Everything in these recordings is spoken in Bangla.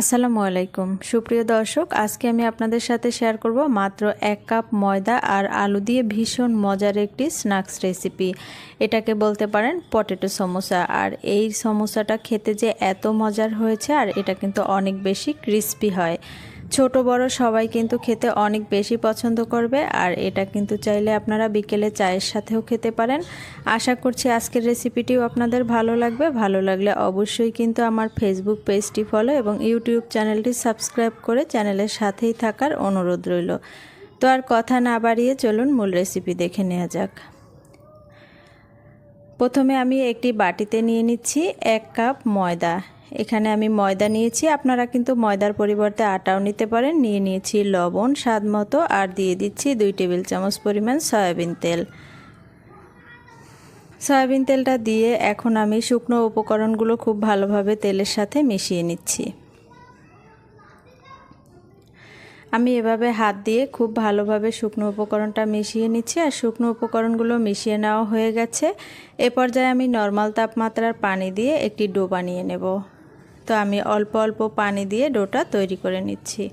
আসসালামু আলাইকুম। সুপ্রিয় দর্শক, আজকে আমি আপনাদের সাথে শেয়ার করব মাত্র এক কাপ ময়দা আর আলু দিয়ে ভীষণ মজার একটি স্ন্যাক্স রেসিপি এটাকে বলতে পারেন পটেটো সমোসা। আর এই সমোসাটা খেতে যে এত মজার হয়েছে, আর এটা কিন্তু অনেক বেশি ক্রিস্পি হয়। ছোট, বড় সবাই কিন্তু খেতে অনেক বেশি পছন্দ করবে আর এটা কিন্তু চাইলে আপনারা বিকেলে চায়ের সাথেও খেতে পারেন। আশা করছি আজকের রেসিপিটিও আপনাদের ভালো লাগবে। ভালো লাগলে অবশ্যই কিন্তু আমার ফেসবুক পেজটি ফলো এবং ইউটিউব চ্যানেলটি সাবস্ক্রাইব করে চ্যানেলের সাথেই থাকার অনুরোধ রইল। তো আর কথা না বাড়িয়ে চলুন মূল রেসিপি দেখে নেওয়া যাক। প্রথমে আমি একটি বাটিতে নিয়ে নিচ্ছি এক কাপ ময়দা। এখানে আমি ময়দা নিয়েছি। আপনারা কিন্তু ময়দার পরিবর্তে আটাও নিতে পারেন। নিয়ে নিয়েছি লবণ, স্বাদ মতো, আর দিয়ে দিচ্ছি দুই টেবিল চামচ পরিমাণ সয়াবিন তেল। সয়াবিন তেলটা দিয়ে এখন আমি শুকনো উপকরণগুলো খুব ভালোভাবে তেলের সাথে মিশিয়ে নিচ্ছি। আমি এভাবে হাত দিয়ে খুব ভালোভাবে শুকনো উপকরণটা মিশিয়ে নিচ্ছি, আর শুকনো উপকরণগুলো মিশিয়ে নেওয়া হয়ে গেছে। এ পর্যায়ে আমি নর্মাল তাপমাত্রার পানি দিয়ে একটি ডো বানিয়ে নেব। তো আমি অল্প অল্প পানি দিয়ে ডোটা তৈরি করে নিচ্ছি।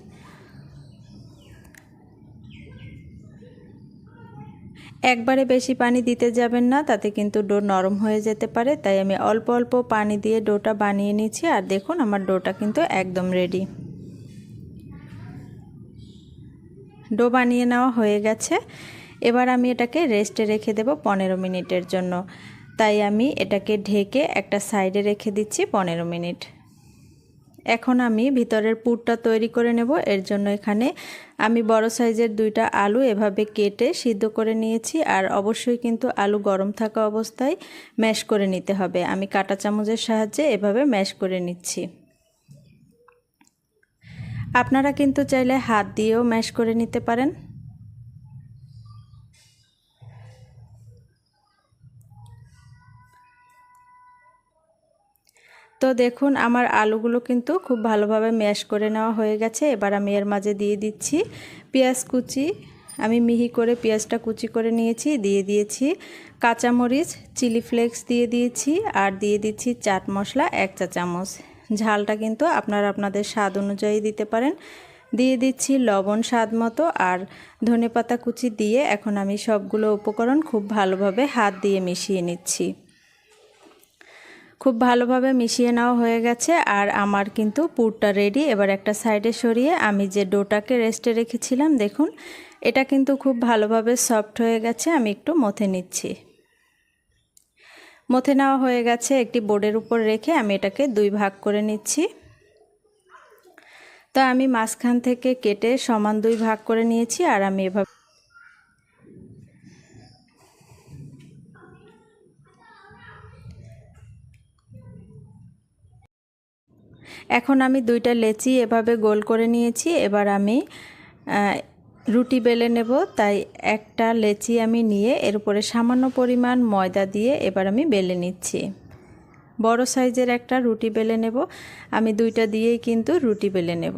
একবারে বেশি পানি দিতে যাবেন না, তাতে কিন্তু ডো নরম হয়ে যেতে পারে, তাই আমি অল্প অল্প পানি দিয়ে ডোটা বানিয়ে নিচ্ছি, আর দেখুন আমার ডোটা কিন্তু একদম রেডি। ডো বানিয়ে নেওয়া হয়ে গেছে। এবার আমি এটাকে রেস্টে রেখে দেব পনেরো মিনিটের জন্য। তাই আমি এটাকে ঢেকে একটা সাইডে রেখে দিচ্ছি পনেরো মিনিট। এখন আমি ভিতরের পুরটা তৈরি করে নেব। এর জন্য এখানে আমি বড় সাইজের দুইটা আলু এভাবে কেটে সিদ্ধ করে নিয়েছি আর অবশ্যই কিন্তু আলু গরম থাকা অবস্থায় ম্যাশ করে নিতে হবে। আমি কাটা চামচের সাহায্যে এভাবে ম্যাশ করে নিচ্ছি। আপনারা কিন্তু চাইলে হাত দিয়েও ম্যাশ করে নিতে পারেন। তো দেখুন, আমার আলুগুলো কিন্তু খুব ভালোভাবে ম্যাশ করে নেওয়া হয়ে গেছে। এবার আমি এর মাঝে দিয়ে দিচ্ছি পেঁয়াজ কুচি। আমি মিহি করে পেঁয়াজটা কুচি করে নিয়েছি, দিয়ে দিয়েছি কাঁচামরিচ, চিলি ফ্লেক্স দিয়ে দিয়েছি আর দিয়ে দিচ্ছি চাট মশলা এক চা চামচ। ঝালটা কিন্তু আপনারা আপনাদের স্বাদ অনুযায়ী দিতে পারেন। দিয়ে দিচ্ছি লবণ স্বাদ মতো আর ধনে পাতা কুচি দিয়ে এখন আমি সবগুলো উপকরণ খুব ভালোভাবে হাত দিয়ে মিশিয়ে নিচ্ছি। খুব ভালোভাবে মিশিয়ে নেওয়া হয়ে গেছে আর আমার কিন্তু পুরটা রেডি এবার একটা সাইডে সরিয়ে আমি যে ডোটাকে রেস্টে রেখেছিলাম, দেখুন, এটা কিন্তু খুব ভালোভাবে সফট হয়ে গেছে, আমি একটু মথে নিচ্ছি। মথে নেওয়া হয়ে গেছে, একটি বোর্ডের উপর রেখে আমি এটাকে দুই ভাগ করে নিচ্ছি। তো আমি মাঝখান থেকে কেটে সমান দুই ভাগ করে নিয়েছি আর আমি এভাবে এখন আমি দুইটা লেচি এভাবে গোল করে নিয়েছি। এবার আমি রুটি বেলে নেব। তাই একটা লেচি আমি নিয়ে এর উপরে সামান্য পরিমাণ ময়দা দিয়ে এবার আমি বেলে নিচ্ছি। বড় সাইজের একটা রুটি বেলে নেব। আমি দুইটা দিয়েই কিন্তু রুটি বেলে নেব।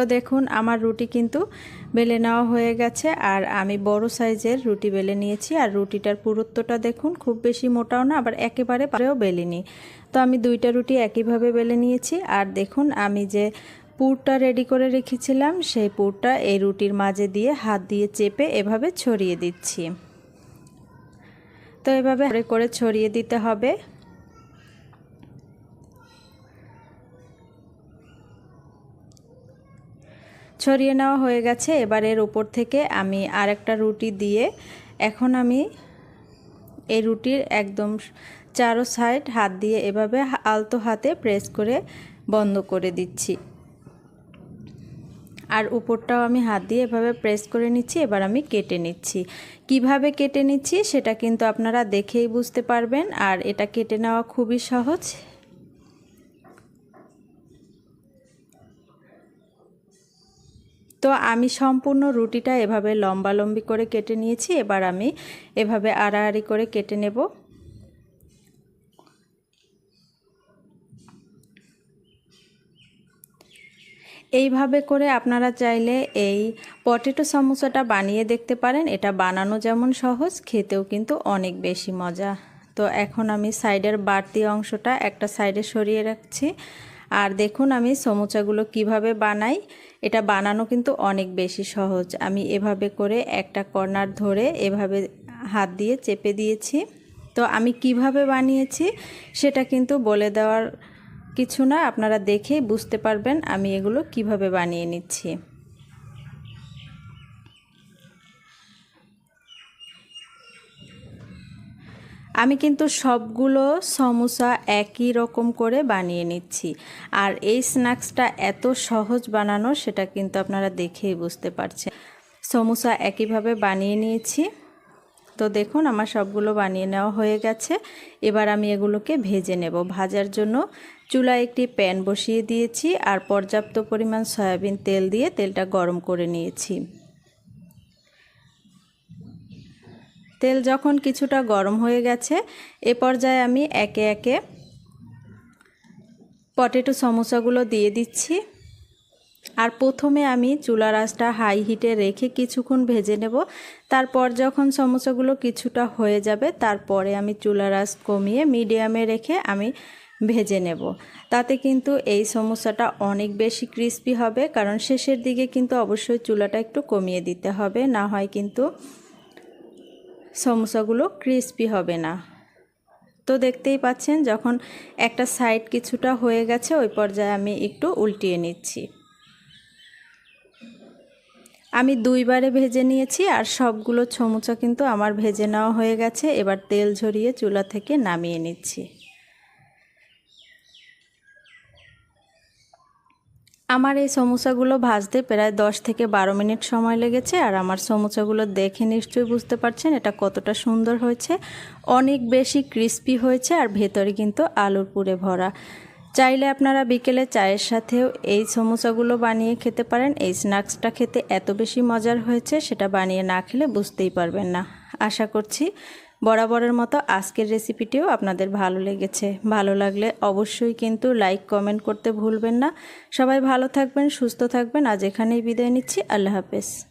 তো দেখুন, আমার রুটি কিন্তু বেলে নেওয়া হয়ে গেছে আর আমি বড় সাইজের রুটি বেলে নিয়েছি। আর রুটিটার পুরুত্বটা দেখুন, খুব বেশি মোটাও না, আবার একেবারে পারেও বেলিনি। তো আমি দুইটা রুটি একইভাবে বেলে নিয়েছি। আর দেখুন, আমি যে পুরটা রেডি করে রেখেছিলাম, সেই পুরটা এই রুটির মাঝে দিয়ে হাত দিয়ে চেপে এভাবে ছড়িয়ে দিচ্ছি। তো এভাবে করে ছড়িয়ে দিতে হবে। ছড়িয়ে নেওয়া হয়ে গেছে। এবার এর উপর থেকে আমি আরেকটা রুটি দিয়ে এখন আমি এই রুটির একদম চারো সাইড হাত দিয়ে এভাবে আলতো হাতে প্রেস করে বন্ধ করে দিচ্ছি। আর উপরটাও আমি হাত দিয়ে এভাবে প্রেস করে নিচ্ছি, এবার আমি কেটে নিচ্ছি। কীভাবে কেটে নিচ্ছি সেটা কিন্তু আপনারা দেখেই বুঝতে পারবেন, আর এটা কেটে নেওয়া খুবই সহজ। তো আমি সম্পূর্ণ রুটিটা এভাবে লম্বা লম্বি করে কেটে নিয়েছি। এবার আমি এভাবে আড়াআড়ি করে কেটে নেব। এইভাবে করে আপনারা চাইলে এই পটেটো সমোসাটা বানিয়ে দেখতে পারেন। এটা বানানো যেমন সহজ, খেতেও কিন্তু অনেক বেশি মজা। তো এখন আমি সাইডের বাড়তি অংশটা একটা সাইডে সরিয়ে রাখছি। আর দেখুন আমি সমোচাগুলো কীভাবে বানাই, এটা বানানো কিন্তু অনেক বেশি সহজ। আমি এভাবে করে একটা কর্নার ধরে এভাবে হাত দিয়ে চেপে দিয়েছি। তো আমি কীভাবে বানিয়েছি সেটা কিন্তু বলে দেওয়ার কিছু না, আপনারা দেখেই বুঝতে পারবেন আমি এগুলো কীভাবে বানিয়ে নিচ্ছি। আমি কিন্তু সবগুলো সমোসা একই রকম করে বানিয়ে নিচ্ছি। আর এই স্ন্যাক্সটা এত সহজ বানানো, সেটা কিন্তু আপনারা দেখেই বুঝতে পারছেন। সমোসা একইভাবে বানিয়ে নিয়েছি। তো দেখুন, আমার সবগুলো বানিয়ে নেওয়া হয়ে গেছে। এবার আমি এগুলোকে ভেজে নেব। ভাজার জন্য চুলায় একটি প্যান বসিয়ে দিয়েছি আর পর্যাপ্ত পরিমাণ সয়াবিন তেল দিয়ে তেলটা গরম করে নিয়েছি। তেল যখন কিছুটা গরম হয়ে গেছে, এ পর্যায়ে আমি একে একে পটেটো সমোসাগুলো দিয়ে দিচ্ছি। আর প্রথমে আমি চুলা রাসটা হাই হিটে রেখে কিছুক্ষণ ভেজে নেব। তারপর যখন সমোসাগুলো কিছুটা হয়ে যাবে, তারপরে আমি চুলা রাস কমিয়ে মিডিয়ামে রেখে আমি ভেজে নেব। তাতে কিন্তু এই সমোসাটা অনেক বেশি ক্রিস্পি হবে, কারণ শেষের দিকে কিন্তু অবশ্যই চুলাটা একটু কমিয়ে দিতে হবে, না হয় কিন্তু সমোসাগুলো ক্রিস্পি হবে না। তো দেখতেই পাচ্ছেন, যখন একটা সাইড কিছুটা হয়ে গেছে, ওই পর্যায়ে আমি একটু উল্টিয়ে নিচ্ছি। আমি দুইবারে ভেজে নিয়েছি, আর সবগুলো সমুচা কিন্তু আমার ভেজে নেওয়া হয়ে গেছে। এবার তেল ঝরিয়ে চুলা থেকে নামিয়ে নিচ্ছি। আমার এই সমোসাগুলো ভাজতে প্রায় 10 থেকে বারো মিনিট সময় লেগেছে আর আমার সমোসাগুলো দেখে নিশ্চয়ই বুঝতে পারছেন এটা কতটা সুন্দর হয়েছে। অনেক বেশি ক্রিস্পি হয়েছে আর ভেতরে কিন্তু আলুর পুরে ভরা। চাইলে আপনারা বিকেলে চায়ের সাথেও এই সমোসাগুলো বানিয়ে খেতে পারেন। এই স্ন্যাক্সটা খেতে এত বেশি মজার হয়েছে সেটা বানিয়ে না খেলে বুঝতেই পারবেন না। আশা করছি বরাবরের মতো আজকের রেসিপিটিও আপনাদের ভালো লেগেছে। ভালো লাগলে অবশ্যই কিন্তু লাইক, কমেন্ট করতে ভুলবেন না। সবাই ভালো থাকবেন, সুস্থ থাকবেন। আজ এখানেই বিদায় নিচ্ছি। আল্লাহ হাফেজ।